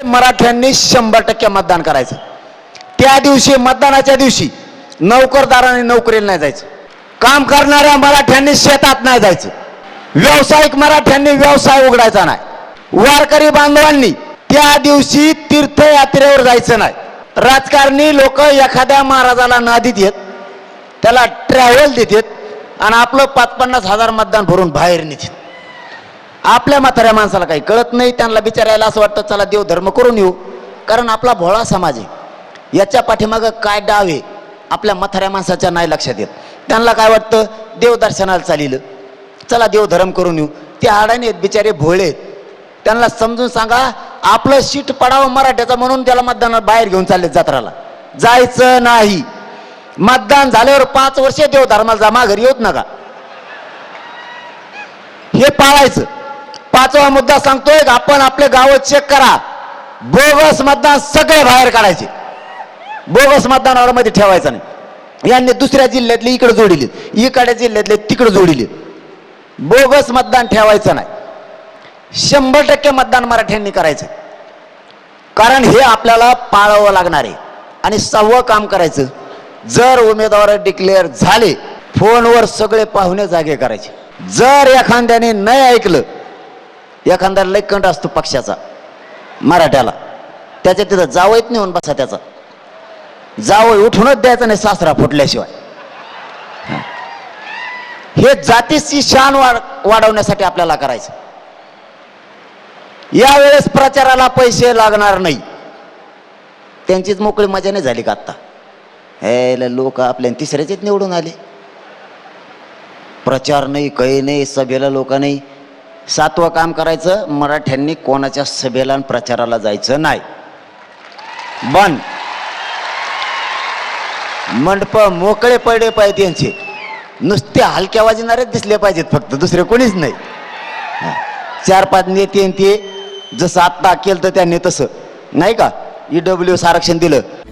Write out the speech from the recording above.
मराठ्यांनी शंभर टक्के मतदान करायचं. त्या दिवशी मतदानाच्या दिवशी नोकरदारांनी नोकरीला नाही जायचं. काम करणाऱ्या मराठ्यांनी शेतात नाही जायचं. व्यावसायिक मराठ्यांनी व्यवसाय उघडायचा नाही. वारकरी बांधवांनी त्या दिवशी तीर्थयात्रेवर जायचं नाही. राजकारणी लोक एखाद्या महाराजाला नादी देत त्याला ट्रॅव्हल देतात आणि आपलं पाच पन्नास हजार मतदान भरून बाहेर निघत आपल्या म्हाताऱ्या माणसाला काही कळत नाही त्यांना बिचारायला असं वाटतं चला देव धर्म करून येऊ. कारण आपला भोळा समाज आहे. याच्या पाठीमागं काय डाव आहे आपल्या म्हाताऱ्या माणसाच्या नाही लक्षात येत. त्यांना काय वाटतं देवदर्शनाला चालिलं. चला देव धर्म करून येऊ. ते आडाने आहेत बिचारे भोळे आहेत. त्यांना समजून सांगा आपलं शीट पडावं मराठ्याचं म्हणून त्याला मतदानाला बाहेर घेऊन चालले जत्राला. जायचं नाही. मतदान झाल्यावर पाच वर्ष देव धर्माला जा माघारी येत नका. हे पाळायचं. पाचवा मुद्दा सांगतोय आपण आपले गाव चेक करा. बोगस मतदान सगळे बाहेर काढायचे. बोगस मतदानावर मध्ये ठेवायचं नाही. यांनी दुसऱ्या जिल्ह्यातले इकडे जोडिले. इकडे जिल्ह्यातले तिकडे जोडिले. बोगस मतदान ठेवायचं नाही. शंभर टक्के मतदान मराठ्यांनी करायचं. कारण हे आपल्याला पाळावं लागणार आहे. आणि सहावं काम करायचं. जर उमेदवार डिक्लेअर झाले फोनवर सगळे पाहुणे जागे करायचे. जर एखाद्याने नाही ऐकलं एखादा लय कंट असतो पक्षाचा मराठ्याला. त्याच्या तिथं जावईत नेऊन बसा त्याचा. जावई उठूनच द्यायचं नाही सासरा फुटल्याशिवाय. हे. जातीची शान वाढ वाढवण्यासाठी आपल्याला करायचं. यावेळेस प्रचाराला पैसे लागणार नाही. त्यांचीच मोकळी मजा नाही झाली का आत्ता? हे लोक आपल्या तिसऱ्याचेच निवडून आले. प्रचार नाही काही नाही सभेला लोक नाही. सातवं काम करायचं मराठ्यांनी कोणाच्या सभेला आणि प्रचाराला जायचं नाही. बन. मंडप मोकळे पडले पाहिजे यांचे. नुसते हलक्या वाजणारेच दिसले पाहिजेत फक्त दुसरे कोणीच नाही. चार पाच नेते ते जसं आत्ता केलं तर त्यांनी तसं. नाही का? ईडब्ल्यू आरक्षण दिलं.